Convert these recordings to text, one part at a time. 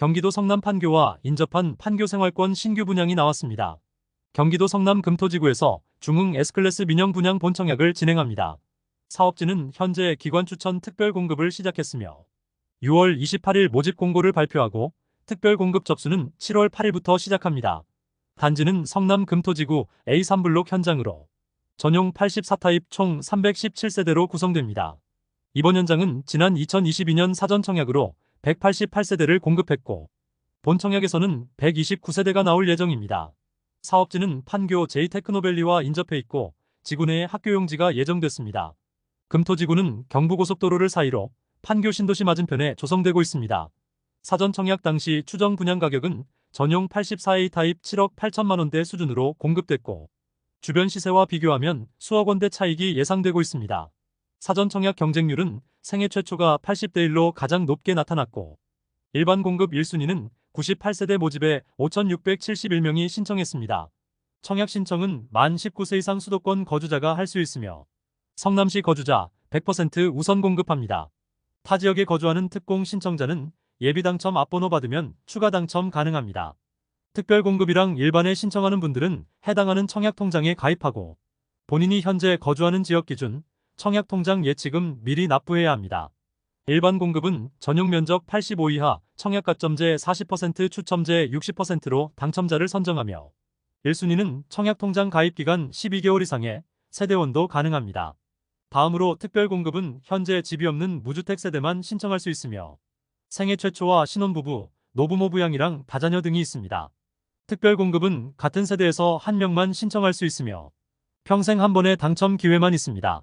경기도 성남 판교와 인접한 판교 생활권 신규 분양이 나왔습니다. 경기도 성남 금토지구에서 중흥 S클래스 민영 분양 본청약을 진행합니다. 사업지는 현재 기관 추천 특별 공급을 시작했으며 6월 28일 모집 공고를 발표하고 특별 공급 접수는 7월 8일부터 시작합니다. 단지는 성남 금토지구 A3블록 현장으로 전용 84타입 총 317세대로 구성됩니다. 이번 현장은 지난 2022년 사전 청약으로 188세대를 공급했고 본 청약에서는 129세대가 나올 예정입니다. 사업지는 판교 제이테크노밸리와 인접해 있고 지구 내에 학교용지가 예정됐습니다. 금토지구는 경부고속도로를 사이로 판교 신도시 맞은편에 조성되고 있습니다. 사전 청약 당시 추정 분양 가격은 전용 84A 타입 7억 8천만 원대 수준으로 공급됐고 주변 시세와 비교하면 수억 원대 차익이 예상되고 있습니다. 사전 청약 경쟁률은 생애 최초가 80대 1로 가장 높게 나타났고 일반 공급 1순위는 98세대 모집에 5,671명이 신청했습니다. 청약 신청은 만 19세 이상 수도권 거주자가 할 수 있으며 성남시 거주자 100% 우선 공급합니다. 타 지역에 거주하는 특공 신청자는 예비 당첨 앞번호 받으면 추가 당첨 가능합니다. 특별 공급이랑 일반에 신청하는 분들은 해당하는 청약 통장에 가입하고 본인이 현재 거주하는 지역 기준 청약 통장 예치금 미리 납부해야 합니다. 일반 공급은 전용 면적 85 이하 청약 가점제 40% 추첨제 60%로 당첨자를 선정하며 1순위는 청약 통장 가입 기간 12개월 이상의 세대원도 가능합니다. 다음으로 특별 공급은 현재 집이 없는 무주택 세대만 신청할 수 있으며 생애 최초와 신혼부부, 노부모 부양이랑 다자녀 등이 있습니다. 특별 공급은 같은 세대에서 한 명만 신청할 수 있으며 평생 한 번의 당첨 기회만 있습니다.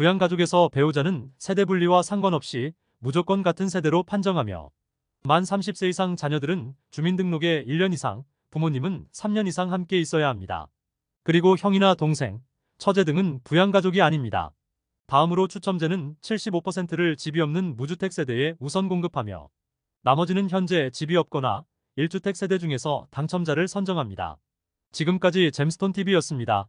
부양가족에서 배우자는 세대 분리와 상관없이 무조건 같은 세대로 판정하며 만 30세 이상 자녀들은 주민등록에 1년 이상, 부모님은 3년 이상 함께 있어야 합니다. 그리고 형이나 동생, 처제 등은 부양가족이 아닙니다. 다음으로 추첨제는 75%를 집이 없는 무주택 세대에 우선 공급하며 나머지는 현재 집이 없거나 1주택 세대 중에서 당첨자를 선정합니다. 지금까지 잼스톤TV였습니다.